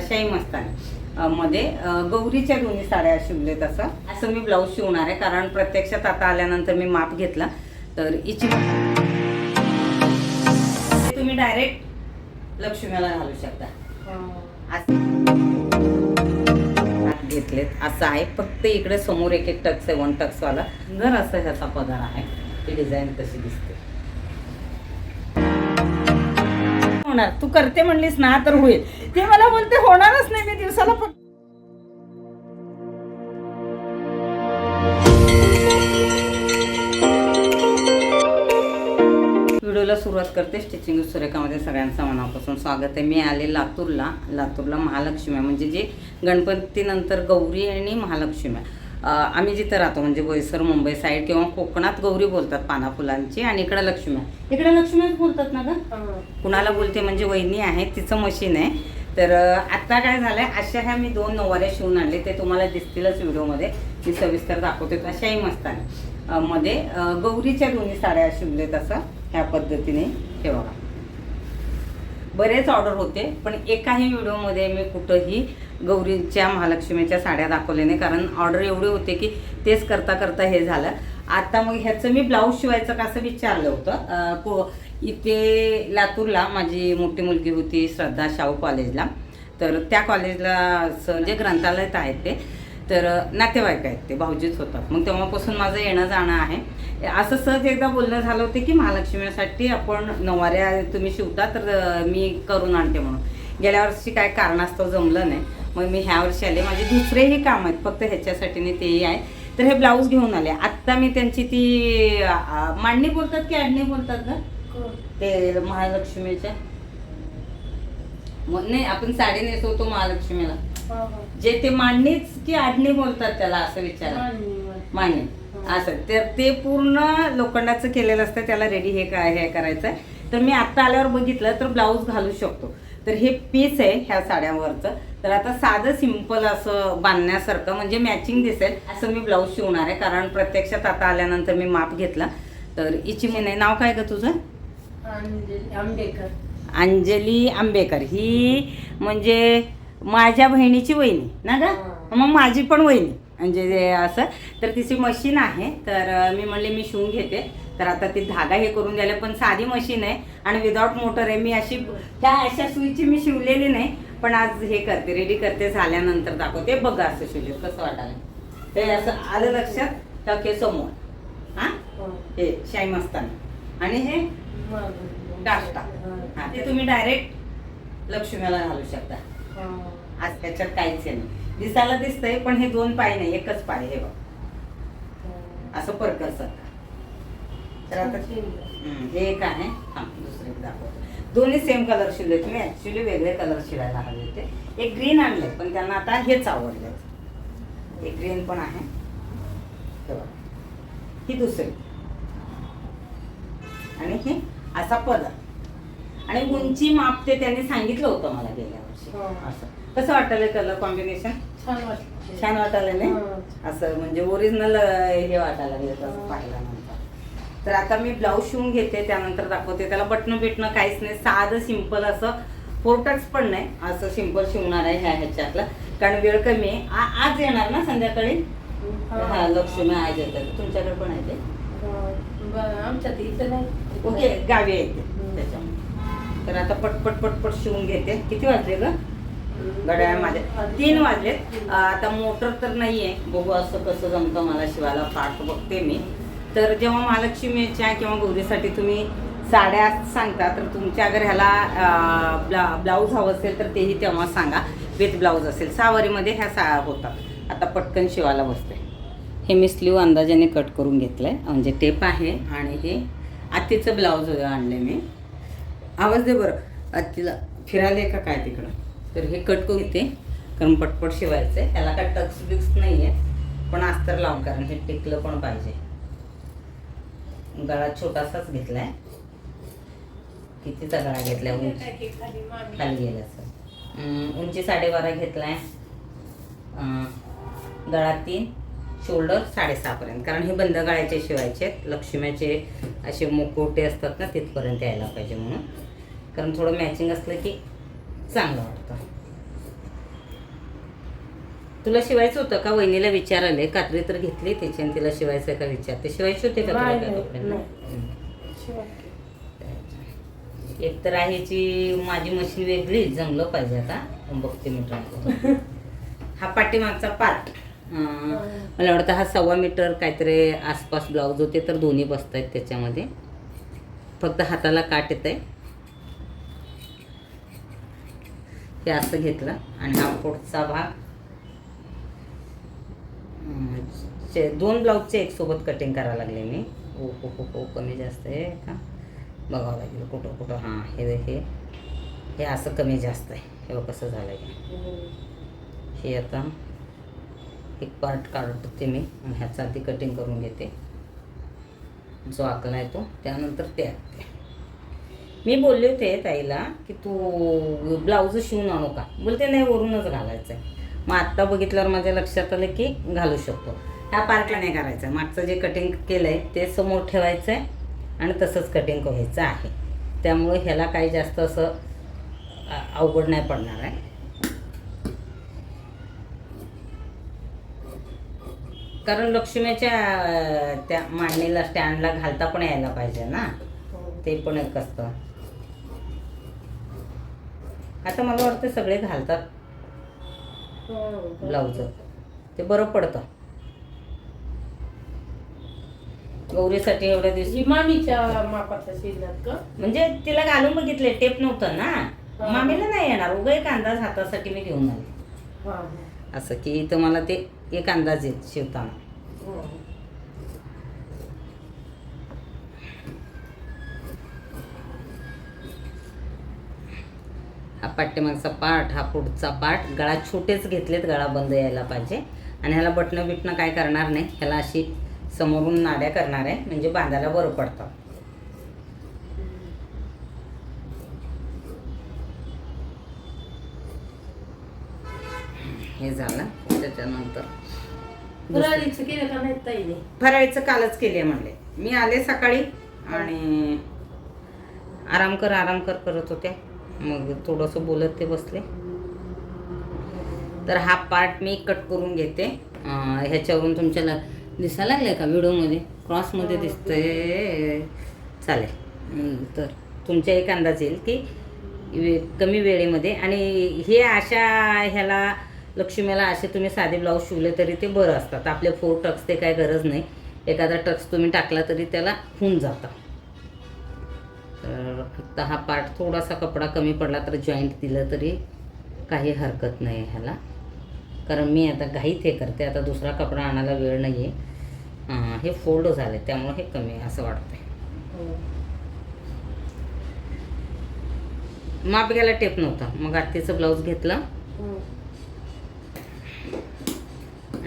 शाही मस्तानी अं, मध्ये गौरीच्या दोन्ही साड्या शिवलेत असं असं मी ब्लाऊज शिवणार आहे कारण प्रत्यक्षात आता आल्यानंतर मी माप घेतला. तर हिची तुम्ही डायरेक्ट लक्ष्मीला घालू शकता. असं घेतलेत. असं आहे. फक्त इकडे समोर एक एक टक्स आहे वन टक्स वाला. जर असं ह्याचा पदार आहे. ती डिझाईन तशी दिसते. होणार. तू करते म्हणलीस ना तर होईल. ते मला बोलते होणारच नाही मी दिवसाला फक्त व्हिडिओला सुरुवात करते स्टिचिंग सुरेखामध्ये सगळ्यांचं मनापासून स्वागत आहे. मी आले लातूरला. लातूरला महालक्ष्मी म्हणजे जे गणपतीनंतर गौरी आणि महालक्ष्मी आम्ही जिथं राहतो म्हणजे बोईसर मुंबई साईड किंवा कोकणात गौरी बोलतात पाना फुलांची आणि इकडे लक्ष्मी इकडे लक्ष्मीच बोलतात ना ग? कुणाला बोलते म्हणजे वहिनी आहे तिचं मशीन आहे. तर आत्ता काय काय झालंय अशा ह्या मी दोन नऊवाऱ्या शिवून आणले ते तुम्हाला दिसतीलच व्हिडिओमध्ये. मी सविस्तर दाखवते अशाही मस्त आहे. मध्ये गौरीच्या दोन्ही साड्या शिवलेत असं ह्या पद्धतीने. हे बघा. बरेच ऑर्डर होते पण एकाही व्हिडिओमध्ये मी कुठंही गौरीच्या महालक्ष्मीच्या साड्या दाखवल्या नाही कारण ऑर्डर एवढे होते की तेच करता करता हे झालं. आता मग ह्याचं मी ब्लाऊज शिवायचं का असं विचारलं होतं इथे लातूरला माझी मोठी मुलगी होती श्रद्धा शाहू कॉलेजला. तर त्या कॉलेजला स- जे ग्रंथालयात आहेत ते तर नातेवाईक आहेत ते भाऊजीच होतात. मग तेव्हापासून माझं येणं जाणं आहे. असं सहज एकदा बोलणं झालं होतं की महालक्ष्मीसाठी आपण नवाऱ्या तुम्ही शिवता तर मी करून आणते म्हणून. गेल्या वर्षी काय कारणास्तव जमलं नाही. मग मी ह्या वर्षी आले. माझे दुसरेही काम आहेत फक्त ह्याच्यासाठी नाही तेही आहे. तर हे ब्लाऊज घेऊन आले. आत्ता मी त्यांची ती मांडणी बोलतात की आडणी बोलतात का ते महालक्ष्मीच्या मग नाही आपण साडी नेसवतो महालक्ष्मीला. जे ते मांडणीच की आडणी बोलतात त्याला असं विचारा. मांडणी असं. तर ते पूर्ण लोखंडाचं केलेलं असतं त्याला रेडी हे काय हे करायचं तर मी आत्ता आल्यावर बघितलं तर ब्लाऊज घालू शकतो. तर हे पीस आहे ह्या साड्यांवरचं. तर आता साधं सिंपल असं बांधण्यासारखं म्हणजे मॅचिंग दिसेल असं मी ब्लाऊज शिवणार आहे. कारण प्रत्यक्षात आता आल्यानंतर मी माप घेतला. तर हिची म्हणे नाव काय ग तुझं? आंबेकर अंजली आंबेकर ही म्हणजे माझ्या बहिणीची वहिनी ना ग? मग माझी पण वहिनी. म्हणजे असं तर तिची मशीन आहे. तर मी म्हणले मी शिवून घेते. तर आता ती धागा हे करून द्यायला पण साधी मशीन आहे. आणि विदाऊट मोटर आहे. मी अशी त्या अशा सुईची मी शिवलेली नाही. पण आज हे करते रेडी करते. झाल्यानंतर दाखवते. बघा असं शिवले कसं वाटायला ते असं आलं लक्षात टके समोर. हां. हे शाई मस्तानी. आणि हे काष्टा हा, ते तुम्ही डायरेक्ट लक्ष्मीला घालू शकता. आज त्याच्यात काहीच नाही. दिसायला दिसतंय पण हे दोन पाय नाही एकच पाय हे बघ. असं परकर तर आता हे एक आहे. हा दुसरे दाखवतो. दोन्ही सेम कलर शिवले तुम्ही ऍक्च्युली वेगळे कलर शिवायला हवे होते. एक ग्रीन आणले पण त्यांना आता हेच आवडले एक ग्रीन पण आहे. हे बघा. ही दुसरी. आणि हे असा पदर आणि उंची माप ते त्यांनी सांगितलं होतं मला गेल्या वर्षी. हो. असं. कसं वाटलं कलर कॉम्बिनेशन छान वाटलं. छान वाटायला नाही? हो. असं म्हणजे ओरिजिनल हे वाटायला लागलं तसं हो. पाहिल्यानंतर तर आता मी ब्लाऊज शिवून घेते त्यानंतर दाखवते. त्याला बटणं बिटणं काहीच नाही. साधं सिंपल असं फोरटक्स पण नाही. असं सिंपल शिवणार आहे ह्या ह्याच्यातलं. कारण वेळ कमी आहे. आज येणार ना संध्याकाळी? हा. लक्ष्मी आज येतात. तुमच्याकडे पण आहे ते? आमच्यात इथं नाही. ओके गावी येते हम्म. तर आता पटपट पटपट शिवून घेते. किती वाजले ग? घड्याळ माझ्या तीन वाजलेत. आता मोटर तर नाही आहे बघू असं कसं जमतं मला शिवायला पाठ बघते मी. तर जेव्हा महालक्ष्मीच्या किंवा गौरीसाठी तुम्ही साड्या सांगता तर तुमच्या अगर ह्याला ब्ला ब्लाऊज हवं असेल तर तेही तेव्हा सांगा. विथ ब्लाऊज असेल. सहावारीमध्ये ह्या सा होतात. आता पटकन शिवायला बसते. हे मी स्लीव अंदाजाने कट करून घेतलं आहे म्हणजे टेप आहे आणि हे आत्तीचं ब्लाऊज आणलंय मी. आवाज दे बरं. आत्तीला फिरायला का काय तिकडं? तर हे कट करून घेते कारण पटपट शिवायचं आहे त्याला काय टक्स बिक्स नाही आहे पण अस्तर लावून कारण हे टिकलं पण पाहिजे. गळा छोटासाच घेतलाय. कितीचा गळा घेतलाय? उंची. खाली गेला सर उंची साडेबारा घेतलाय. अं, गळा तीन. शोल्डर साडेसहापर्यंत कारण हे बंद गळ्याचे शिवायचे आहेत. लक्ष्म्याचे असे मुकोटे असतात ना तिथपर्यंत यायला पाहिजे म्हणून. कारण थोडं मॅचिंग असलं की चांगलं वाटतं. तुला शिवायचं होतं का? वहिनीला विचाराले कात्री तर घेतली त्याची आणि तिला शिवायचं का विचार? ते शिवायचे होते का तुला काय. एक तर आहे जी माझी मशीन वेगळी जमलं पाहिजे आता. बघते मी करून. हा पाठीमागचा पार्ट मला वाटतं हा सव्वा मीटर काहीतरी आसपास ब्लाऊज होते तर दोन्ही बसत आहेत त्याच्यामध्ये. फक्त हाताला काट येत आहे हे असं घेतलं आणि हा पुढचा भाग. चे- दोन ब्लाऊजचे एक सोबत कटिंग करायला लागले मी. ओ हो हो हो कमी जास्त आहे का? बघावं लागेल कुठं कुठं. हां हे हे. हे असं कमी जास्त आहे. हे कसं झालं आहे हे आता एक पार्ट काढते मी. आणि ह्याचा आधी कटिंग करून घेते. जो आकला आहे तो त्यानंतर ते आखते मी बोलले होते ताईला की तू ब्लाऊज शिवून आणू का? बोलते नाही वरूनच घालायचं आहे मग आत्ता बघितल्यावर माझ्या लक्षात आलं की घालू शकतो. ह्या पार्टला नाही करायचं आहे मागचं जे कटिंग केलं आहे ते समोर ठेवायचं आहे आणि तसंच कटिंग व्हायचं आहे. त्यामुळे ह्याला काही जास्त असं अवघड नाही पडणार आहे. कारण लक्ष्मीच्या त्या मांडणीला स्टँडला घालता पण यायला पाहिजे ना. ते पण एक असतं. आता मला वाटतं सगळे घालतात. ब्लाऊज ते बरं पडतं. गौरीसाठी एवढ्या दिवस ही मामीच्या मापाचा का? म्हणजे तिला घालून बघितले टेप नव्हतं ना. हा. मामीला नाही येणार उगा एक अंदाज हातासाठी मी घेऊन आले. हा, हा. असं की इथं मला ते एक अंदाज येत शिवताना. हा. हा पाठ्यमागचा पार्ट हा पुढचा पार्ट गळा छोटेच घेतलेत गळा बंद यायला पाहिजे. आणि ह्याला बटणं बिटणं काय करणार नाही. ह्याला अशी समोरून नाड्या करणार आहे. म्हणजे बांधायला बरं पडतं. हे झालं. त्याच्यानंतर फराळीचं केलं का नाही ताईने? फराळीचं कालच केले म्हणले. मी आले सकाळी आणि आराम कर आराम कर करत होते. मग थोडंसं बोलत ते बसले. तर हा पार्ट मी कट करून घेते. अं, ह्याच्यावरून तुमच्या ल दिसायला लागले का व्हिडिओमध्ये? क्रॉसमध्ये दिसतंय. चालेल. हं, तर तुमच्या एक अंदाज येईल की वे कमी वेळेमध्ये. आणि हे अशा ह्याला लक्ष्मीला असे तुम्ही साधे ब्लाऊज शिवले तरी ते बरं असतात. आपले फोर टक्स ते काय गरज नाही. एखादा टक्स तुम्ही टाकला तरी त्याला होऊन जातं. तर फक्त हा पार्ट थोडासा कपडा कमी पडला तर जॉईंट दिलं तरी काही हरकत नाही ह्याला. कारण मी आता घाईत हे करते. आता दुसरा कपडा आणायला वेळ नाही आहे हे फोल्ड झाले. त्यामुळे हे कमी आहे असं वाटतंय. माप घ्यायला टेप नव्हता. मग आत्तीचं ब्लाऊज घेतलं.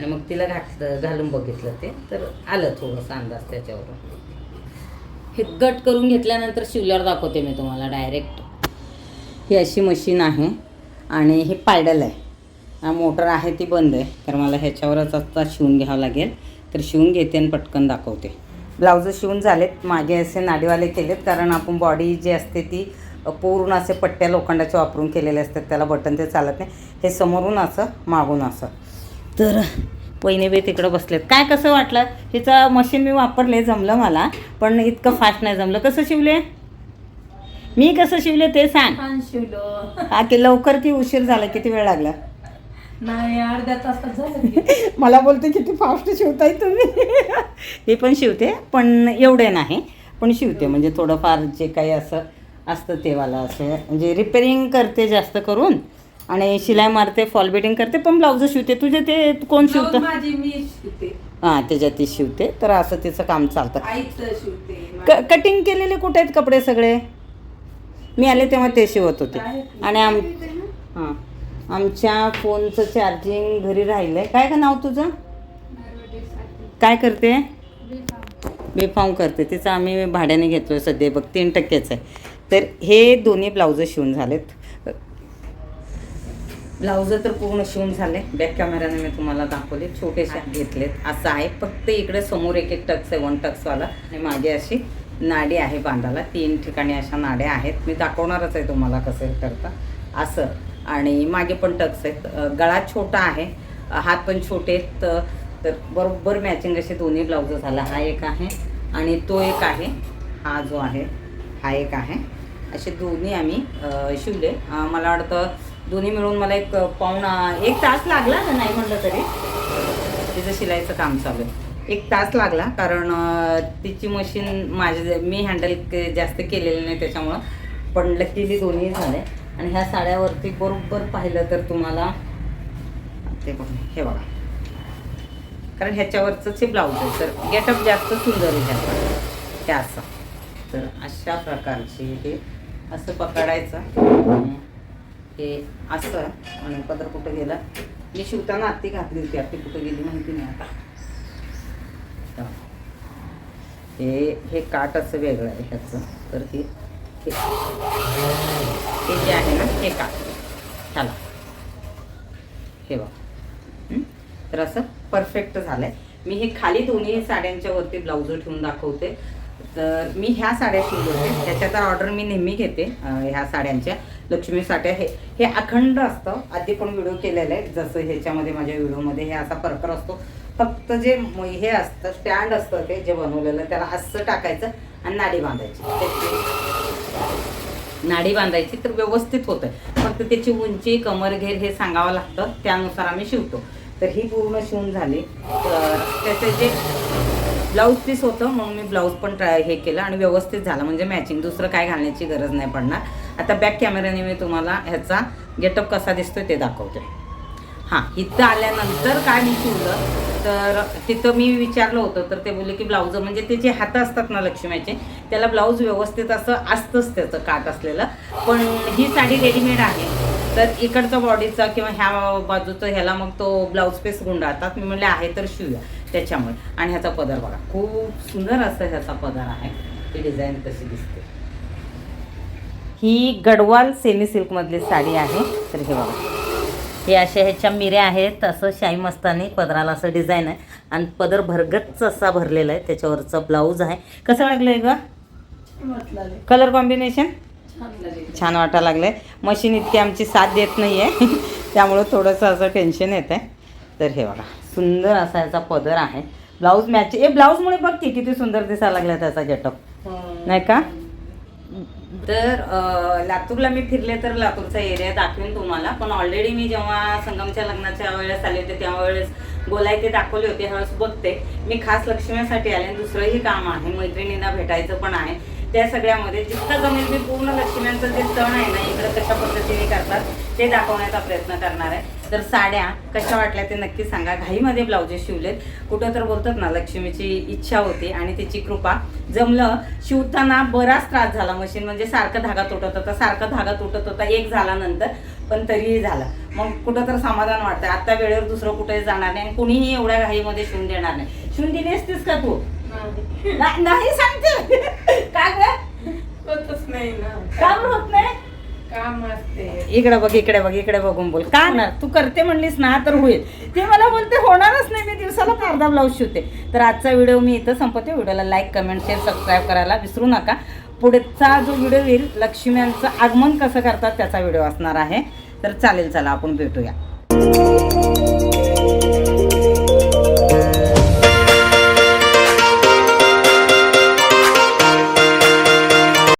आणि मग तिला घातलं घालून बघितलं ते तर आलं थोडंसं अंदाज त्याच्यावरून. हे कट करून घेतल्यानंतर शिवल्यावर दाखवते मी तुम्हाला डायरेक्ट ही अशी मशीन आहे आणि हे पायडल आहे. मोटर आहे ती बंद आहे. तर मला ह्याच्यावरच आता शिवून घ्यावं लागेल. तर शिवून घेते आणि पटकन दाखवते. ब्लाऊज शिवून झालेत. मागे असे नाडीवाले केलेत कारण आपण बॉडी जी असते ती पूर्ण असे पट्ट्या लोखंडाचे वापरून केलेले असतात. त्याला बटन ते चालत नाही. हे समोरून असं मागून असं. तर वहिनीबाई तिकडं बसलेत. काय कसं वाटलं? हिचं मशीन मी वापरले जमलं मला पण इतकं फास्ट नाही जमलं. कसं शिवले? मी कसं शिवले ते सांग. शिवलो. हा की लवकर की उशीर झाला किती वेळ लागला? नाही अर्ध्या तासात झालं की. मला बोलते किती फास्ट शिवताय तुम्ही? हे पण शिवते पण एवढे नाही. पण शिवते म्हणजे थोडंफार जे काही असं असतं ते वाला असं. म्हणजे रिपेरिंग करते जास्त करून आणि शिलाई मारते फॉल बिटिंग करते पण ब्लाऊज शिवते. तुझे ते कोण ब्लाऊज शिवतं? माझी मी शिवते. हां त्याच्यात ती शिवते. तर असं तिचं काम चालतं. आईचं शिवते क कटिंग केलेले कुठे आहेत कपडे सगळे? मी आले तेव्हा ते शिवत होते. आणि आम हां. आमच्या फोनचं चार्जिंग घरी राहिलं आहे काय का नाव तुझं? काय करते? बी फॉर्म करते. तिचं आम्ही भाड्याने घेतो आहे सध्या. बघ तीन टक्केच आहे. तर हे दोन्ही ब्लाऊजं शिवून झालेत. ब्लाऊजं तर पूर्ण शिवून झाले. बॅक कॅमेऱ्याने मी तुम्हाला दाखवले. छोटेसे घेतलेत. असं आहे. फक्त इकडे समोर एक एक टक्स आहे वन टक्सवाला आणि मागे अशी नाडी आहे बांधाला. तीन ठिकाणी अशा नाड्या आहेत. मी दाखवणारच आहे तुम्हाला कसं करता असं. आणि मागे पण टक्स आहेत. गळा छोटा आहे. हात पण छोटे आहेत. तर बरोबर मॅचिंग असे दोन्ही ब्लाउज झाला. हा एक आहे आणि तो एक आहे. हा जो आहे हा एक आहे. असे दोन्ही आम्ही शिवले. मला वाटतं दोन्ही मिळून मला एक पाहुणा एक तास लागला ना नाही म्हटलं तरी. तिचं शिलाईचं काम चालू आहे. एक तास लागला कारण तिची मशीन माझे मी हँडल के जास्त केलेलं नाही त्याच्यामुळं. पण लकीली दोन्ही झाले. आणि ह्या साड्यावरती बरोबर पाहिलं तर तुम्हाला ते बघ हे बघा. कारण ह्याच्यावरचंच हे ब्लाऊज आहे. तर गेटअप जास्त सुंदर आहे ह्याचं. हे असं. तर अशा प्रकारची हे असं पकडायचं. हे असं आणि पदर कुठं गेला? मी शिवताना आत्ती घातली होती. आत्ती कुठं गेली माहिती नाही आता. हे. हे काट असं वेगळं आहे ह्याचं. तर हे हे. जे आहे ना हे काट ह्याला. हे बघ. तर असं परफेक्ट झालं आहे मी हे खाली दोन्ही साड्यांच्या वरती ब्लाऊज ठेवून दाखवते. तर मी ह्या साड्या शिवले होते त्याच्या तर ऑर्डर मी नेहमी घेते ह्या साड्यांच्या. लक्ष्मी साठे हे हे अखंड असतं. आधी पण व्हिडिओ केलेला आहे जसं ह्याच्यामध्ये माझ्या व्हिडिओमध्ये हे असा प्रकार असतो. फक्त जे हे असतं स्टँड असतं ते जे बनवलेलं त्याला असं टाकायचं आणि नाडी बांधायची. नाडी बांधायची तर व्यवस्थित होतं फक्त त्याची उंची कमर घेर हे सांगावं लागतं. त्यानुसार आम्ही शिवतो. तर ही पूर्ण शिवून झाली. तर त्याचं जे ब्लाऊज पीस होतं म्हणून मी ब्लाऊज पण ट्राय हे केलं आणि व्यवस्थित झालं. म्हणजे मॅचिंग दुसरं काय घालण्याची गरज नाही पडणार. आता बॅक कॅमेऱ्याने मी तुम्हाला ह्याचा गेटअप कसा दिसतोय ते दाखवते. हां इथं आल्यानंतर काय मी शिवलं तर तिथं मी विचारलं होतं तर ते बोलले की ब्लाऊज म्हणजे ते जे हात असतात ना लक्ष्म्याचे त्याला ब्लाऊज व्यवस्थित असं असतंच त्याचं काट असलेलं. पण ही साडी रेडीमेड आहे. तर इकडचा बॉडीचा किंवा ह्या बाजूचं ह्याला मग तो ब्लाऊज पीस गुंडाळतात. मी म्हणले आहे तर शिवूया त्याच्यामुळे. आणि ह्याचा पदर बघा. खूप सुंदर असं ह्याचा पदर आहे. ती डिझाईन तशी दिसते. ही गडवाल सेमी सिल्कमधली साडी आहे. तर हे बघा. हे अशा ह्याच्या मिऱ्या आहेत. असं शाही मस्तानी पदराला असं डिझाईन आहे. आणि पदर भरगच्च असा भरलेला आहे. त्याच्यावरचं ब्लाऊज आहे. कसं वाटलं ग? म्हटलं कलर कॉम्बिनेशन छान लागेल वाटायला लागलं आहे मशीन इतकी आमची साथ देत नाही आहे त्यामुळं थोडंसं असं टेन्शन येतं आहे तर हे बघा. सुंदर असा याचा पदर आहे. ब्लाऊज मॅच ए ब्लाऊजमुळे बघ की किती सुंदर दिसायला लागला त्याचा गेटअप नाही का? तर लातूरला मी फिरले तर लातूरचा एरिया दाखवेन तुम्हाला. पण ऑलरेडी मी जेव्हा संगमच्या लग्नाच्या वेळेस आले होते त्यावेळेस बोलायचे दाखवले होते ह्यावेळेस बघते. मी खास लक्ष्मीसाठी आले आणि दुसरंही काम आहे. मैत्रिणींना भेटायचं पण आहे. त्या सगळ्यामध्ये जितकं जमेल मी पूर्ण लक्ष्म्यांचं जे सण आहे ना इकडं कशा पद्धतीने करतात ते दाखवण्याचा प्रयत्न करणार आहे. तर साड्या कशा वाटल्या ते नक्की सांगा. घाईमध्ये ब्लाउजेस शिवलेत. कुठं तर बोलतात ना लक्ष्मीची इच्छा होती आणि तिची कृपा. जमलं शिवताना बराच त्रास झाला. मशीन म्हणजे सारखं धागा तुटत होता सारखं धागा तुटत होता. एक झाला नंतर पण तरीही झाला. मग कुठं तर समाधान वाटतं आता वेळेवर दुसरं कुठे जाणार नाही आणि कुणीही एवढ्या घाईमध्ये शिवून देणार नाही. शिवून दिली असतीस का तू? नाही. ना- नाही सांगते. का ग? होतच नाही ना. काम होत नाही? काम असते. इकडे बघ इकडे बघ इकडे बघून बोल. का होणार तू करते म्हणलीस ना तर होईल. ते मला बोलते होणारच नाही. मी दिवसाला अर्धा ब्लाऊज शिवते. तर आजचा व्हिडिओ मी इथं संपवते. व्हिडिओला लाईक कमेंट शेअर सबस्क्राईब करायला विसरू नका. पुढचा जो व्हिडिओ येईल लक्ष्म्यांचं आगमन कसं करतात त्याचा व्हिडिओ असणार आहे. तर चालेल चला आपण भेटूया.